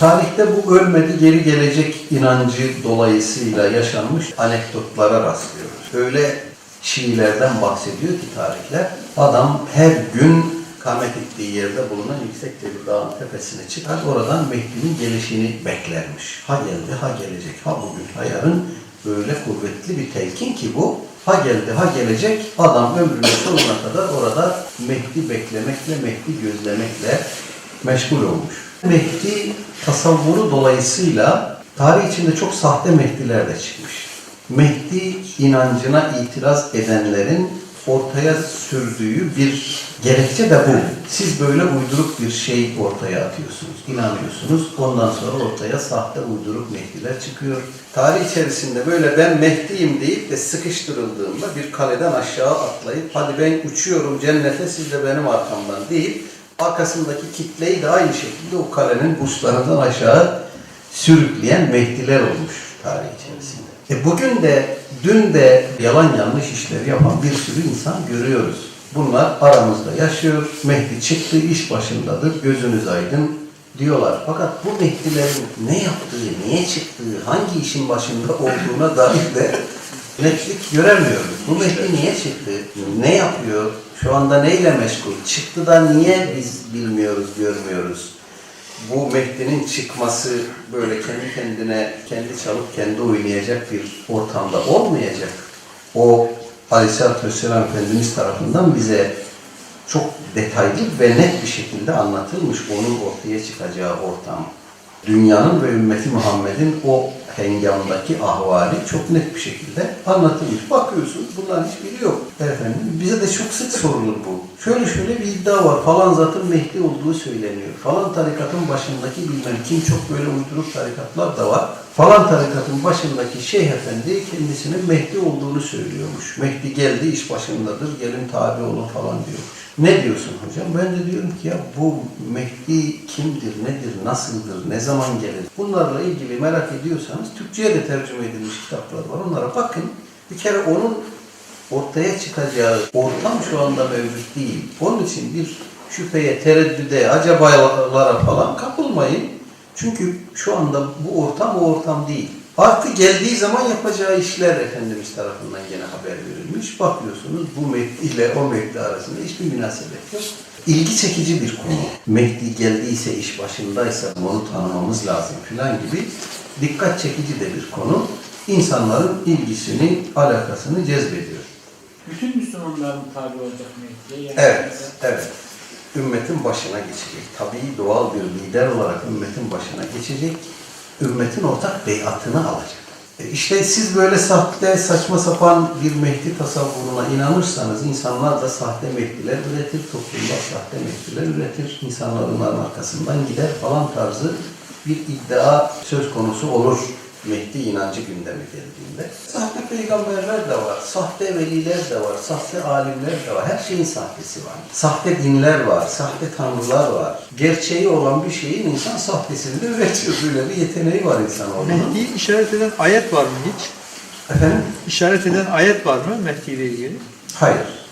Tarihte bu ölmedi geri gelecek inancı dolayısıyla yaşanmış anekdotlara rastlıyoruz. Öyle Şiilerden bahsediyor ki tarihler. Adam her gün kamet ettiği yerde bulunan yüksek bir dağın tepesine çıkar. Oradan Mehdi'nin gelişini beklermiş. Ha geldi, ha gelecek, ha bugün, ha yarın. Böyle kuvvetli bir telkin ki bu. Ha geldi, ha gelecek. Adam ömrünün sonuna kadar orada Mehdi beklemekle, Mehdi gözlemekle meşgul olmuş. Mehdi tasavvuru dolayısıyla tarih içinde çok sahte Mehdiler de çıkmış. Mehdi inancına itiraz edenlerin ortaya sürdüğü bir gerekçe de bu. Siz böyle uyduruk bir şey ortaya atıyorsunuz, inanıyorsunuz. Ondan sonra ortaya sahte uyduruk Mehdiler çıkıyor. Tarih içerisinde böyle ben Mehdi'yim deyip de sıkıştırıldığımda bir kaleden aşağı atlayıp hadi ben uçuyorum cennete siz de benim arkamdan deyip arkasındaki kitleyi de aynı şekilde o kalenin buslarından aşağı sürükleyen Mehdiler olmuş tarih içerisinde. E bugün de, dün de yalan yanlış işleri yapan bir sürü insan görüyoruz. Bunlar aramızda yaşıyor. Mehdi çıktı, iş başındadır, gözünüz aydın diyorlar. Fakat bu Mehdilerin ne yaptığı, niye çıktığı, hangi işin başında olduğuna dair de netlik göremiyoruz. Bu Mehdi niye çıktı? Ne yapıyor? Şu anda neyle meşgul? Çıktı da niye biz bilmiyoruz, görmüyoruz? Bu Mehdi'nin çıkması böyle kendi kendine, kendi çalıp kendi oynayacak bir ortamda olmayacak. O Aleyhisselatü Vesselam Efendimiz tarafından bize çok detaylı ve net bir şekilde anlatılmış onun ortaya çıkacağı ortam. Dünyanın ve ümmeti Muhammed'in o hengamdaki ahvali çok net bir şekilde anlatılmış. Bakıyorsunuz bunların hiçbiri yok. Efendim bize de çok sık sorulur bu. Şöyle şöyle bir iddia var. Falan zatın Mehdi olduğu söyleniyor. Falan tarikatın başındaki bilmem kim çok böyle uyduruk tarikatlar da var. Falan tarikatın başındaki şeyh efendi kendisinin Mehdi olduğunu söylüyormuş. Mehdi geldi iş başındadır gelin tabi olun falan diyormuş. Ne diyorsun hocam? Ben de diyorum ki ya bu Mehdi kimdir, nedir, nasıldır, ne zaman gelir? Bunlarla ilgili merak ediyorsanız Türkçe'ye de tercüme edilmiş kitaplar var. Onlara bakın. Bir kere onun ortaya çıkacağı ortam şu anda mevcut değil. Onun için bir şüpheye, tereddüde, acabalara falan kapılmayın. Çünkü şu anda bu ortam o ortam değil. Artı geldiği zaman yapacağı işler Efendimiz tarafından gene haber verilmiş. Bakıyorsunuz bu Mehdi ile o Mehdi arasında hiçbir münasebet yok. İlgi çekici bir konu. Mehdi geldiyse, iş başındaysa onu tanımamız lazım filan gibi dikkat çekici de bir konu. İnsanların ilgisini, alakasını cezbediyor. Bütün Müslümanların tabi olacak Mehdi'ye. Yani Evet, evet. Ümmetin başına geçecek. Tabii doğal bir lider olarak ümmetin başına geçecek. Ümmetin ortak beyatını alacak. E İşte siz böyle sahte, saçma sapan bir Mehdi tasavvuruna inanırsanız insanlar da sahte Mehdiler üretir, toplumda sahte Mehdiler üretir. İnsanlar onların arkasından gider falan tarzı bir iddia söz konusu olur. Mehdi inancı gündeme geldiğinde. Sahte peygamberler de var, sahte veliler de var, sahte alimler de var. Her şeyin sahtesi var. Sahte dinler var, sahte tanrılar var. Gerçeği olan bir şeyin insan sahtesini de üretiyor. Böyle bir yeteneği var insanoğlunun. Mehdi'yi işaret eden ayet var mı hiç? Efendim? İşaret eden ayet var mı Mehdi ile ilgili? Hayır.